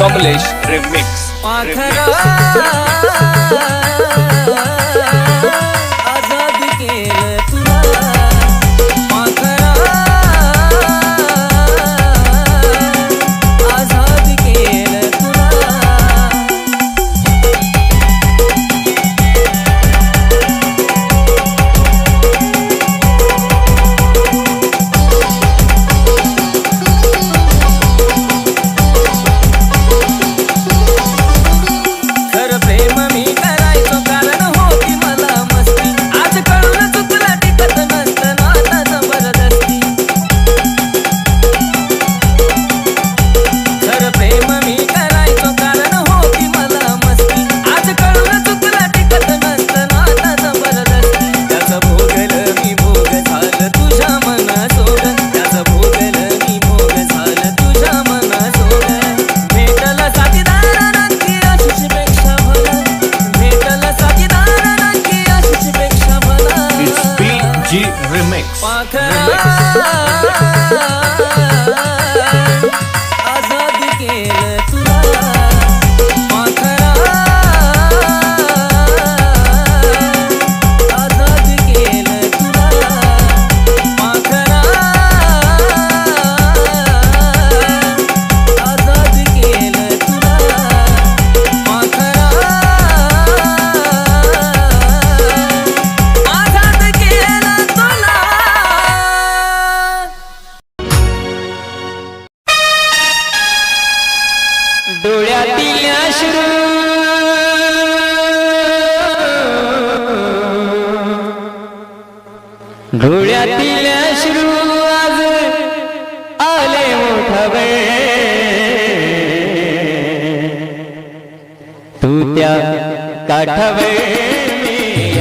English. डोळ्यातील श्रू आज आले मोठवे तू त्या काठवे मी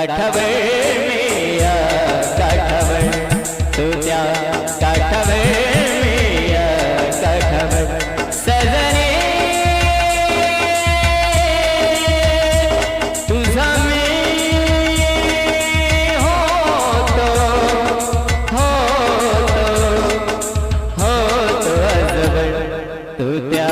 या काठवे तुझ्या काठवे मी या सजने तुझा मी होतो होतो होतो आजवर तुझ्या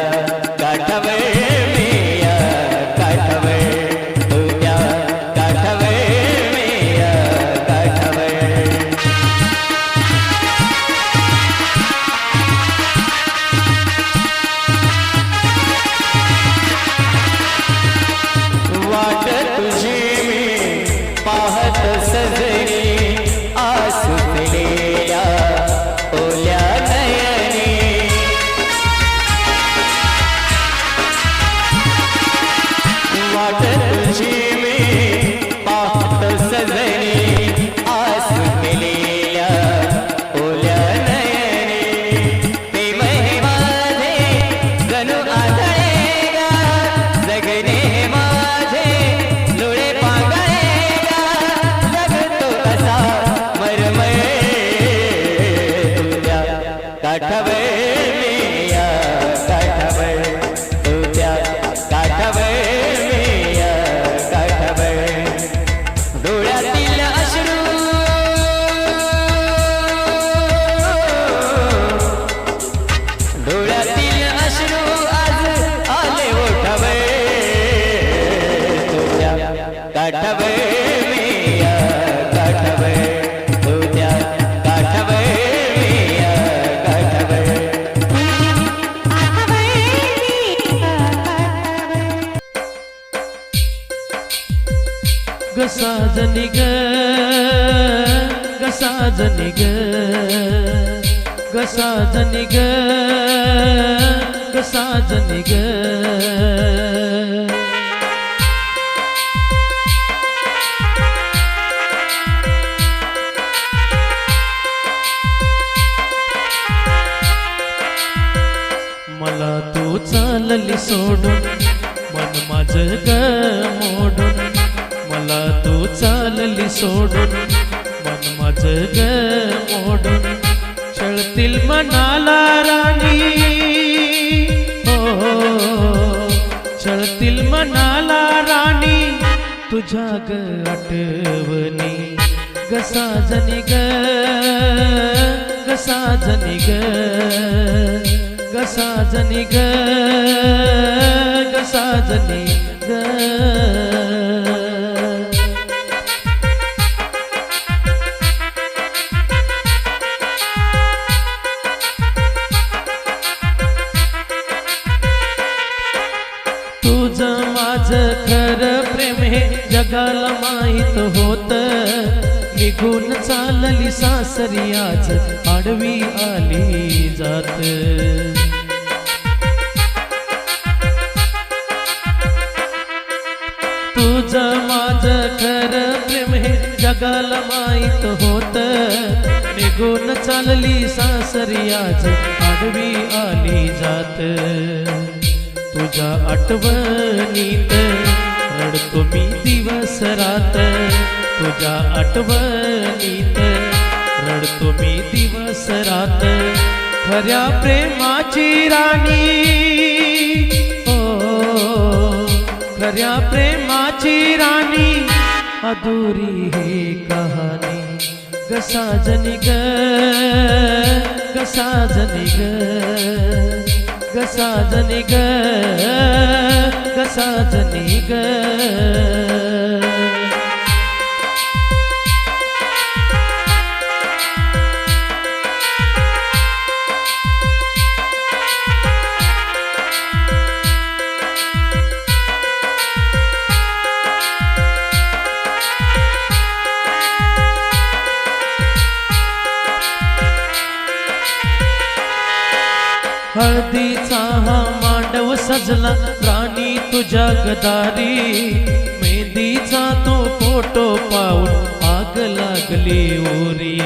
काठावे मी या काठावे तुझ्या काठावे मी या काठावे गसाजनी ग सोडून मन माझ ग मोडून मला तू चालली सोडून मन माझ ग मोडून छळतील मनाला राणी. हो, हो छळतील मनाला राणी तुझ्या ग आठवणी गसा जनी ग गसा जनी ग. कसा जनी ग कसा जनी ग. तुझं माझं जगाला माहीत होत. निघून चालली सासरी आज आडवी आली जात. जगाला माहीत होत. निघून चालली सासरी आज आडवी आली जात. तुझ्या आठवणीत रडतो मी दिवस रात. तुझ्या आठवणीत रडतो मी दिवस रात. खऱ्या प्रेमाची राणी. हो खऱ्या प्रेमाची राणी. अधूरी ही कहानी कसा जनी ग गसा जनी ग कसा जनी ग जनी ग हळदीचा हा मांडव सजला राणी तुझ्या गदारी. मेहंदीचा तो फोटो पाहून आग लागली ओरी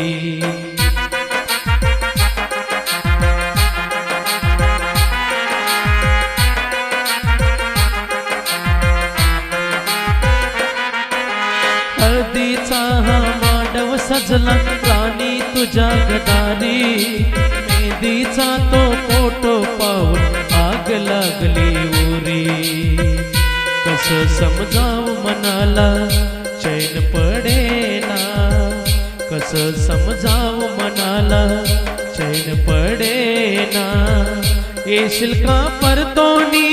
हळदीचा हा मांडव सजला राणी तुझ्या गदारी. नदीचा तो फोटो पाहून आग लागली उरी. कस समजाव मनाला चैन पडेना. कस समजाव मनाला चैन पडेना. येशील का परतोनी?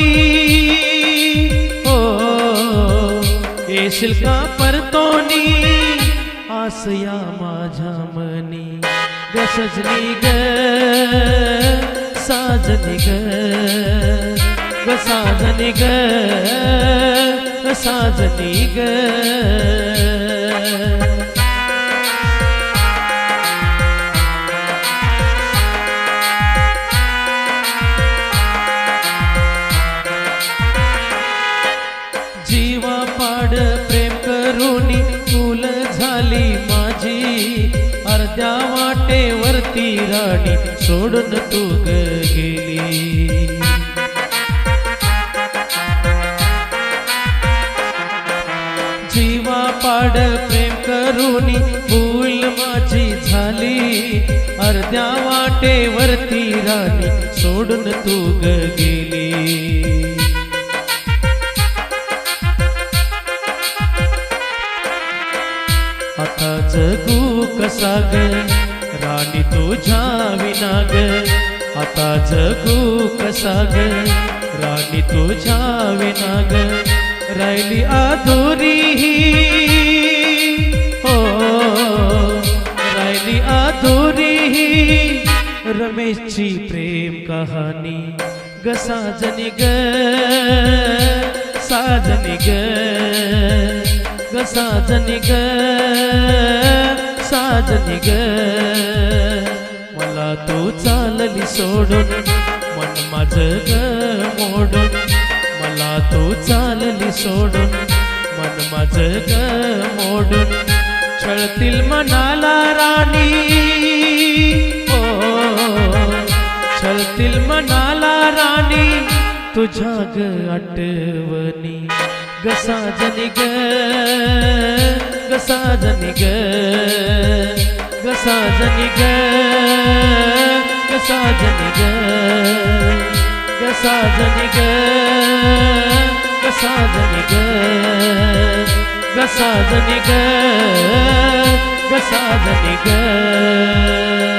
हो येशील का परतोनी? आसया माझ्या ग सजनी ग साजनी ग ग साजनी ग ग साजनी ग राणी सोडून तू गेली. जीवा पाड प्रेम करुणी फूल माझी झाली. अर्ध्या वाटेवरती राणी सोडून तू गेली. आता जगू कसा ग तुझ्या विना ग आता जगू कसा ग राणी तुझ्या विना ग राहिली आधुरी ही. हो राहिली आधुरी ही. रमेशची प्रेम कहाणी ग साजनी ग साजनी ग ग साजनी ग साजनी ग. तू चालली सोडून मन माझ मोडून. मला तू चालली सोडून मन माझ मोडून. छळतील मनाला राणी. हो छळतील मनाला राणी तुझ्या ग आठवणी. गसाजनी ग गसाजनी ग. સાજન ગ સાજન ગ સાજન ગ સાજન ગ સાજન ગ સાજન ગ